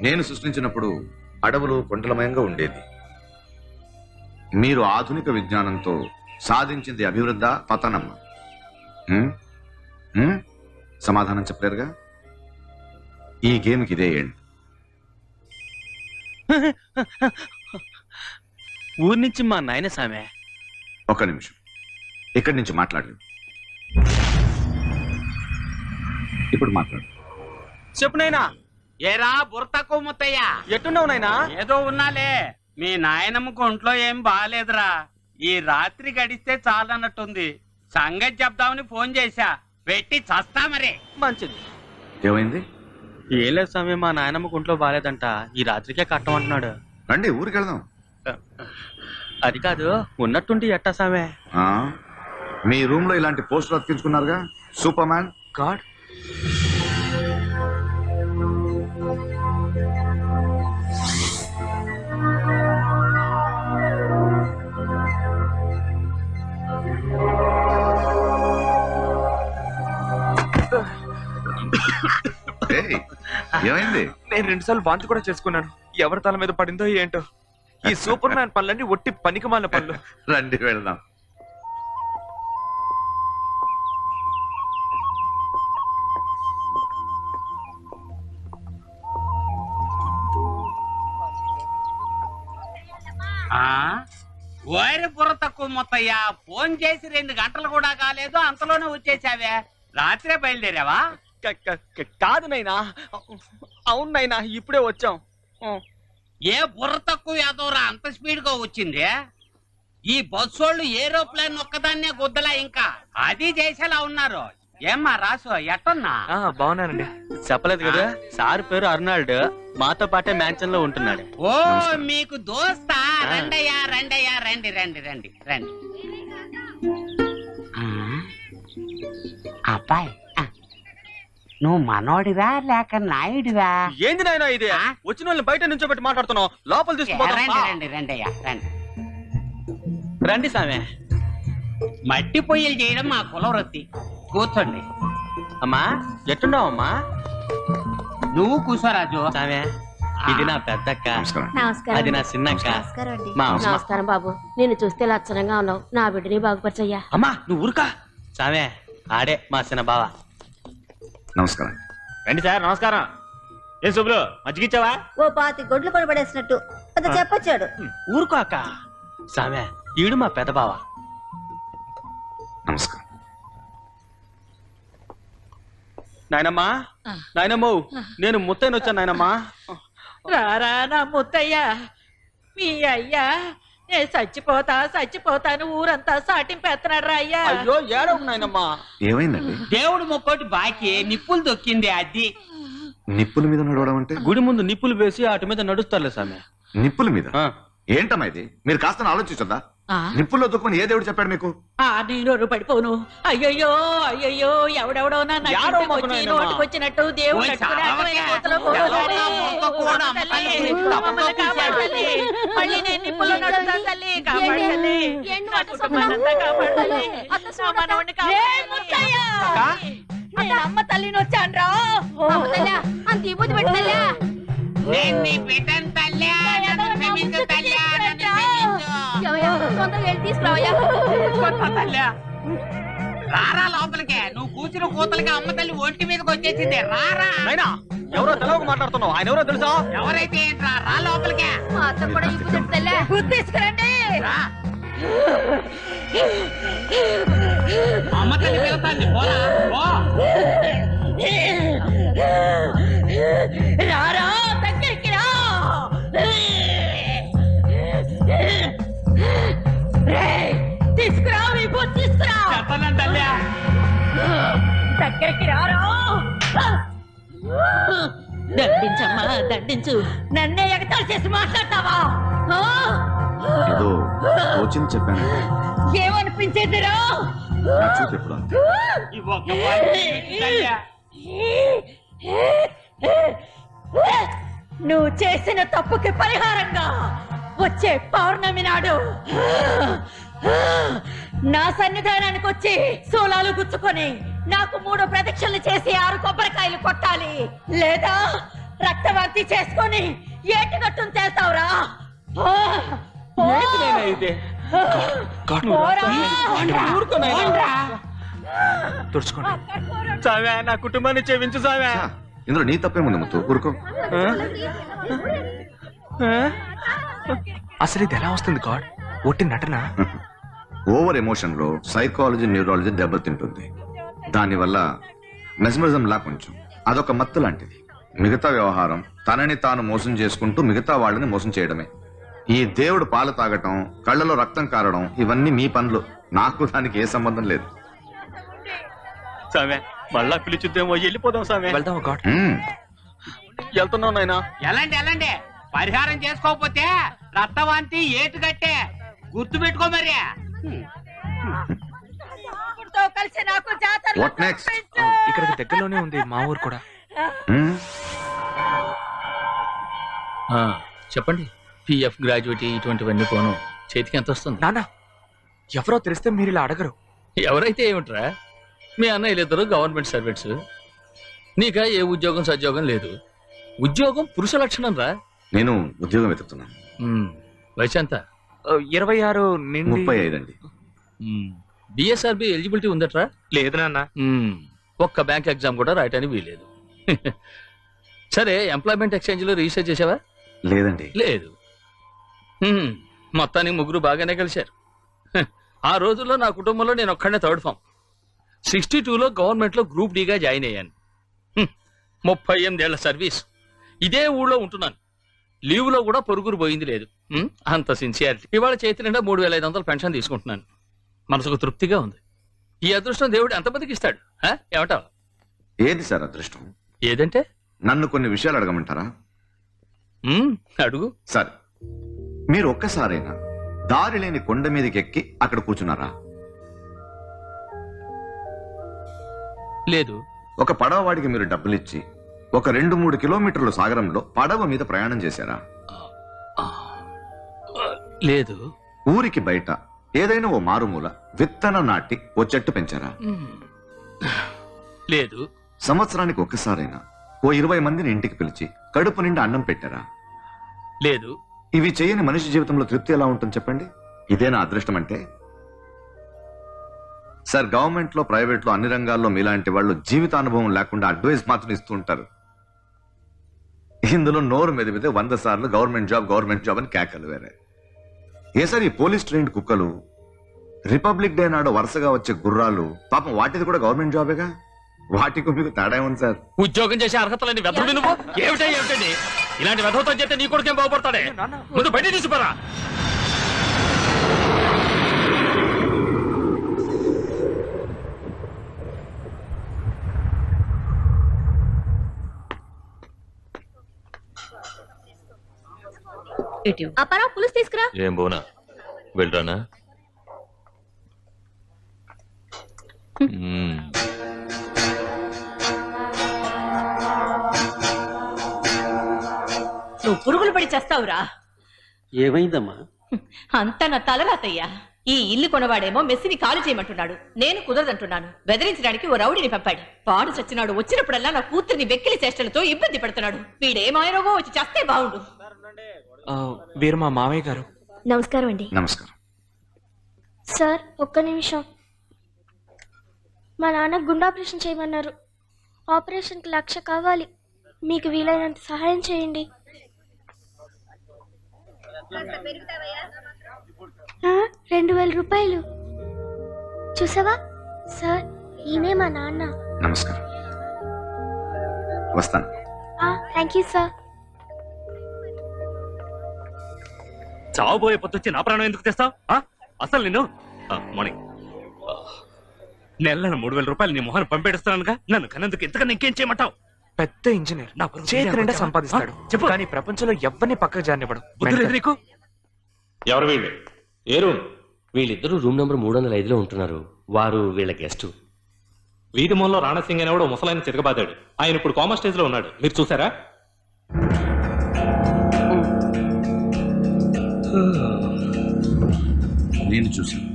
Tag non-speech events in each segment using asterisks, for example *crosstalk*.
నేను సృష్టించినప్పుడు అడవులు కొండలమయంగా ఉండేది. మీరు ఆధునిక విజ్ఞానంతో సాధించింది అభివృద్ధ పతనమ్మ? సమాధానం చెప్పలేరుగా? ఈ గేమ్కి ఇదే ఏంటి *laughs* ఊరి నుంచి మా నాయన సామె. ఒక్క నిమిషం. ఇక్కడి నుంచి మాట్లాడలేదు ఇప్పుడు మాట్లాడు. చెప్పు నాయనా. ఏరా బుర్తకు ముత్తయ్య ఎట్టున్నావు నాయనా? ఏదో ఉన్నాలే. మీ నాయనమ్మకు ఒంట్లో ఏం బాగాలేదురా ఈ రాత్రి గడిస్తే చాలన్నట్టుంది. సంగతి చెప్దామని ఫోన్ చేశా. పెట్టి చస్తా మరే. మంచిది. ఏమైంది? ఏం లేదు స్వామి మా నాయనమ్మకు ఒంట్లో బాగాలేదంట ఈ రాత్రికే కట్టమంటున్నాడు రండి ఊరికి వెళ్దాం. అది కాదు ఉన్నట్టుండి ఎట్టా సామె ఆ? మీ రూమ్లో ఇలాంటి పోస్టర్ అతికించుకున్నారుగా? Super man? గాడ్. ఏమైంది? నేను రెండు సార్లు వాంతి కూడా చేసుకున్నాను. ఎవరి తల మీద పడిందో ఏంటో. ఈ సూపర్ మ్యాన్ పనులన్నీ ఒట్టి పనికిమాలిన పనులు. రండి వెళ్దాం. ఆ? ఓరి బుర్ర తక్కువ ముత్తయ్య. ఫోన్ చేసి రెండు గంటలు కూడా కాలేదు అంతలోనే వచ్చేసావే. రాత్రే బయలుదేరావా? కాదు నైనా. అవును నైనా ఇప్పుడే వచ్చాం. ఏ బుర్ర తక్కువ యాదవరా అంత స్పీడ్గా వచ్చింది. ఈ బస్సోళ్ళు ఏరోప్లేన్ ఒక్కదాన్నే గుద్దలా ఇంకా. అది చేసేలా ఉన్నారు. ఏమ్మా రాసు ఎట్టున్నా? బాగున్నానండి. చెప్పలేదు కదా? సార్ పేరు అర్నాల్డ్. మాతో పాటే మ్యాన్షన్లో ఉంటున్నాడు. ఓ. మీకు దోస్తా? రండయ్యా రండయ్యా రండి రండి రండి రండి. ఆ, అబ్బాయి నువ్వు మనోడివా లేక నాయుడివా? ఏంది నాయనా ఇది? ఆ? వచ్చిన వాళ్ళని బయట నుంచోబెట్టి మాట్లాడుతున్నావు. లోపల రండి తీసుకుపోతాం రండి రండయ్యా రండి. రండి సామె. మట్టి పొయ్యిలు చేయడం మా కులవృత్తి కూర్చోండి. అమ్మా ఎట్టున్నావు అమ్మా నువ్వు కూర్చోరాజు సామె ఇది నా పెద్దక్క. నమస్కారం. నమస్కారం అది నా చిన్నక్క. నమస్కారం అండి. మా అమ్మ. నమస్కారం బాబు. నేను చూస్తే లక్షణంగా ఉన్నావు. నా బిడ్డని బాగుపరచయ్యా. అమ్మా నువ్వు ఊరుకా. సామె ఆడే మా చిన్న బావ నమస్కారం. రండి సార్ నమస్కారం. ఏం శుభ్రు మజ్జిగిచ్చావా ఓ పాతి గొడ్లు కొనబడేసినట్టు అంత చెప్పొచ్చాడు. ఊరుకో అక్క సామె ఈడు మా పెద్ద బావ నమస్కారం. నాయనమ్మా నాయనమ్మో నేను ముత్తైన వచ్చాను నాయనమ్మా. రారా నా ముత్తయ్య. మీ అయ్యా నేను చచ్చిపోతా చచ్చిపోతాను ఊరంతా సాటింపేస్తున్నాడు రా అయ్యా. అయ్యో ఏడవు నాయనమ్మా. ఏమైందండి? దేవుడు ముక్కోటి బాకీ నిప్పులు దొక్కింది అది. నిప్పుల మీద నడవడం అంటే? గుడి ముందు నిప్పులు వేసి వాటి మీద నడుస్తారులే సామె నిప్పుల మీద? ఏంటమ్మా ఇది? మీరు కాస్త ఆలోచించదా నిప్పుల్లో దుఃఖమని ఏ దేవుడు చెప్పాడు మీకు? ఆ నేను పడిపోను. అయ్యయ్యో అయ్యయ్యో ఎవడెవడో నా యాడో నచ్చింది మగ వచ్చి నాయనమ్మ. నోటికొచ్చినట్టు దేవుడు అమ్మ తల్లిని వచ్చాను అంత ఇబ్బంది పెట్టలే నేను నీ బిడ్డను తల్లా తొందరగా వెళ్ళి తీసుకురావయ్యా. తల్లా రారా లోపలికే. నువ్వు కూర్చుని కూతలకి అమ్మ తల్లి ఒంటి మీదకి వచ్చేసింది. రారా. నాయనా ఎవరో తెలవక మాట్లాడుతున్నావు? ఆయన ఎవరో తెలుసా? ఎవరైతే ఏంట్రా? రా లోపలికే. మా అత్త కూడా ఇబ్బంది పెట్టలే తీసుకురండి. రా. అమ్మ తల్లి పిలుతాంది పోరా. పో. రారా. రేయ్, తీసుకురా విభూతి తీసుకురా చెప్పను తల్లి. దగ్గరికి రారా. దండించమ్మా దండించు నన్నే ఎగతాళి చేసి మాట్లాడతావా? ఏదో చెప్పాను. ఏమనిపించేదిరా నా చూపు ఎప్పుడు అంతే? ఈ ఒక్క మాట వినిపించు తల్లి. నువ్వు చేసిన తప్పుకి పరిహారంగా వచ్చే పౌర్ణమి నాడు. నా సన్నిధానానికి వచ్చి సోలాలు గుచ్చుకొని నాకు మూడు ప్రదక్షిణలు చేసి ఆరు కొబ్బరికాయలు కొట్టాలి. లేదా రక్తవర్తి చేసుకొని ఏటి గట్టును చేస్తావురా తుడుచుకోండి. నా కుటుంబాన్ని సామే ఛా, ఇందులో నీ తప్పేముంది ముత్తు? ఊరుకో. అసలు ఇది ఎలా వస్తుంది గాడ్? ఒట్టి నటన? ఓవర్ ఎమోషన్లో సైకాలజీ న్యూరాలజీ దెబ్బతింటుంది. దానివల్ల మెస్మరిజం లా కొంచెం. అదొక మత్తు లాంటిది. మిగతా వ్యవహారం తనని తాను మోసం చేసుకుంటూ మిగతా వాళ్ళని మోసం చేయడమే. ఈ దేవుడు పాలు తాగటం కళ్ళలో రక్తం కారడం ఇవన్నీ మీ పనులు. నాకు దానికి ఏ సంబంధం లేదు. సామే మళ్ళా పిలిచిద్దేమో. వెళ్ళిపోదాం సామే. వెళ్దాం గాడ్ మ్మ్. వెళ్తున్నావు నాయనా. ఎలాంటి ఎలాంటి? పరిహారం చేసుకోకపోతే రక్తవాంతి ఏటు కట్టే. గుర్తు పెట్టుకో మరి. కలిసి నాకు జాతరలో What next? చూపించు. ఇక్కడికి దగ్గరలోనే ఉంది మా ఊరు కూడా. చెప్పండి. పిఎఫ్ గ్రాడ్యుయేట్ ఇటువంటివన్నీ పోను. చేతికి ఎంత వస్తుంది? నానా ఎవరో తెలిస్తే మీరు ఇలా అడగరు. ఎవరైతే ఏమిట్రా? మీ అన్నయ్యలు ఇద్దరు గవర్నమెంట్ సర్వెంట్స్ నీకా ఏ ఉద్యోగం సద్యోగం లేదు. ఉద్యోగం పురుష లక్షణం రా నేను ఉద్యోగం వెతుకుతున్నాను. ఉమ్, వయసు ఎంత? ఇరవై ఆరు నిండి ముప్పై ఐదు అండి బిఎస్ఆర్బి ఎలిజిబిలిటీ ఉందట్రా? లేదు నాన్న. ఒక్క బ్యాంక్ ఎగ్జామ్ కూడా రాయటానికి వీలేదు *laughs* సరే ఎంప్లాయ్మెంట్ ఎక్స్చేంజ్లో రిజిస్టర్ చేసావా? లేదండి. లేదు. హ్మ్, మొత్తానికి ముగ్గురు బాగానే కలిశారు. *laughs* ఆ రోజుల్లో నా కుటుంబంలో నేను ఒక్కడనే థర్డ్ ఫామ్. సిక్స్టీ టూలో గవర్నమెంట్లో గ్రూప్ డిగా జాయిన్ అయ్యాను. హ్మ్, ముప్పై ఎనిమిదేళ్ళ సర్వీస్. ఇదే ఊళ్ళో ఉంటున్నాను. లీవ్లో కూడా పొరుగురు పోయింది లేదు. అంత సిన్సియారిటీ ఇవాళ చేతి నిండా మూడు వేల ఐదు వందలు పెన్షన్ తీసుకుంటున్నాను. మనసుకు తృప్తిగా ఉంది. ఈ అదృష్టం దేవుడు ఎంతమందికి ఇస్తాడు? హ? ఏమంటావు? ఏది సార్ అదృష్టం? ఏదంటే? నన్ను కొన్ని విషయాలు అడగమంటారా? అడుగు. సరే మీరు ఒక్కసారైనా దారి లేని కొండ మీదకి ఎక్కి అక్కడ కూర్చున్నారా? లేదు. ఒక పడవ వాడికి మీరు డబ్బులిచ్చి ఒక రెండు మూడు కిలోమీటర్ల సాగరంలో పడవ మీద ప్రయాణం చేశారా? లేదు. ఊరికి బయట ఏదైనా ఓ మారుమూల విత్తనం నాటి ఓ చెట్టు పెంచారా. లేదు. సంవత్సరానికి ఒక్కసారైనా ఓ ఇరవై మందిని ఇంటికి పిలిచి కడుపు నిండా అన్నం పెట్టారా? లేదు. ఇవి చేయని మనిషి జీవితంలో తృప్తి ఎలా ఉంటుంది చెప్పండి? ఇదేనా అదృష్టం అంటే? సార్ గవర్నమెంట్లో ప్రైవేట్లో అన్ని రంగాల్లో మీలాంటి వాళ్ళు జీవిత అనుభవం లేకుండా అడ్వైస్ మాత్రం ఇస్తూ ఉంటారు. ఇందులో నోరు మెదిపితే వంద సార్లు గవర్నమెంట్ జాబ్ గవర్నమెంట్ జాబ్ అని కేకలు వేరే. ఏ సార్ ఈ పోలీస్ ట్రైన్డ్ కుక్కలు? రిపబ్లిక్ డే నాడు వరుసగా వచ్చే గుర్రాలు పాపం వాటిది కూడా గవర్నమెంట్ జాబేగా? వాటికి మీకు తేడా ఉంది సార్? ఉద్యోగం చేసే అర్హత లేని నువ్వు? ఏమిటా ఏమిటండి? ఇలాంటి వెధవతో చెప్తే నీ కొడుకేం బాగుపడతాడే? ముందు బయట తీసుకురా అపారా పులుసు తీసుకురా. ఏం బోనా? వెళ్ళరానా. నువ్వు పురుగులు పడి చేస్తావురా. ఏమైందమ్మా? అంత నా తలరాతయ్యా. ఈ ఇల్లు కొనవాడేమో మెస్సిని ఖాళీ చేయమంటున్నాడు. నేను కుదరదంటున్నాను. బెదిరించడానికి ఓ రౌడీని పంపాడు. పాడు చచ్చినాడు వచ్చినప్పుడల్లా నా కూతుర్ని వెక్కిలి చేష్టలతో ఇబ్బంది పెడుతున్నాడు. వీడేమాయనగో వచ్చి చేస్తే బాగుండు. వీరు మా మామయ్య గారు. నమస్కారం అండి. నమస్కారం. సార్ ఒక్క నిమిషం. మా నాన్న గుండె ఆపరేషన్ చేయమన్నారు. ఆపరేషన్కి లక్ష కావాలి. మీకు వీలైనంత సహాయం చేయండి. ఆ, రెండు వేల రూపాయలు. చూసావా? సార్ ఈయనే మా నాన్న. నమస్కారం. వస్తాను. Thank you sir. చావబోయే పొద్దుచ్చి నా ప్రాణం ఎందుకు తెస్తావు? అసలు నేను మార్నింగ్ ఆ, నెల నెల మూడు వేల రూపాయలు నీ మొహాన్ని పంపేడుస్తానుగా నన్ను కన్నందుకు ఇంతకన్నా ఇంకేం చేయమంటావు? పెద్ద ఇంజనీర్. నా చేతి నిండా. సంపాదిస్తాడు. చెప్పు. కానీ ప్రపంచంలో ఎవరిని పక్కకు జారనివ్వడు. బుద్ధి లేదు నీకు. ఎవరు వీళ్ళు? ఏ రూమ్? వీళ్ళిద్దరూ రూమ్ నెంబర్ మూడు వందల ఐదులో ఉంటున్నారు. వారు వీళ్ళ గెస్ట్. వీధి మూలలో రాణసింగ్ అనేవాడు ముసలాయన తిరగబాదాడు ఆయన ఇప్పుడు కామా స్టేజ్లో ఉన్నాడు. మీరు చూసారా నేను చూసాను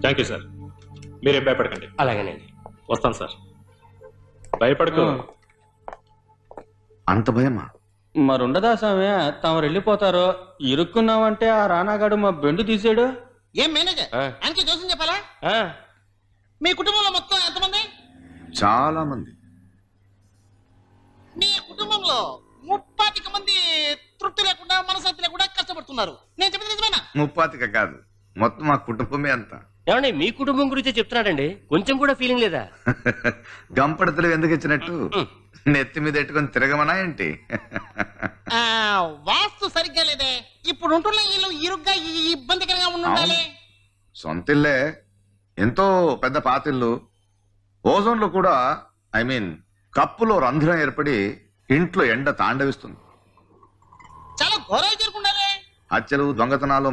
థ్యాంక్ యూ సార్ మీరేం భయపడకండి. అలాగేనండి. వస్తాను సార్ భయపడకు. అంత భయమా? మరుండదా స్వామి? తమరు వెళ్ళిపోతారో ఇరుక్కున్నామంటే ఆ రానాగాడు మా బెండు తీసాడు? ఏం మేనేజర్. ఆయనకి జోస్యం చెప్పాలా? ఆ, మీ కుటుంబంలో మొత్తం ఎంతమంది? చాలా మంది. మీ కుటుంబంలో తృప్తి లేకుండా మనశ్శాంతి లేకుండా కష్టపడుతున్నారు. నేను చెప్పింది నిజమేనా? ముప్పాతిక కాదు. మొత్తం మా కుటుంబమే అంతా. ఏమండి మీ కుటుంబం గురించి చెప్తున్నాడండి. కొంచెం కూడా ఫీలింగ్ లేదా? *laughs* గంపడతలు ఎందుకు ఇచ్చినట్టు? *laughs* నెత్తి మీద ఎట్టుకొని తిరగమనా ఏంటి? ఆ, వాస్తు సరిగ్గా లేదే. ఇప్పుడు ఉంటున్న ఇల్లు ఇరుగ్గా ఇబ్బందికరంగా ఉండాలి సొంతిల్లే ఎంతో పెద్ద పాతిల్లు ఓజోన్లో కూడా ఐ మీన్ కప్పులో రంధ్రం ఏర్పడి ఇంట్లో ఎండ తాండవిస్తుంది. ఘోరాలు జరుగుండాలి హత్యలు దొంగతనాలు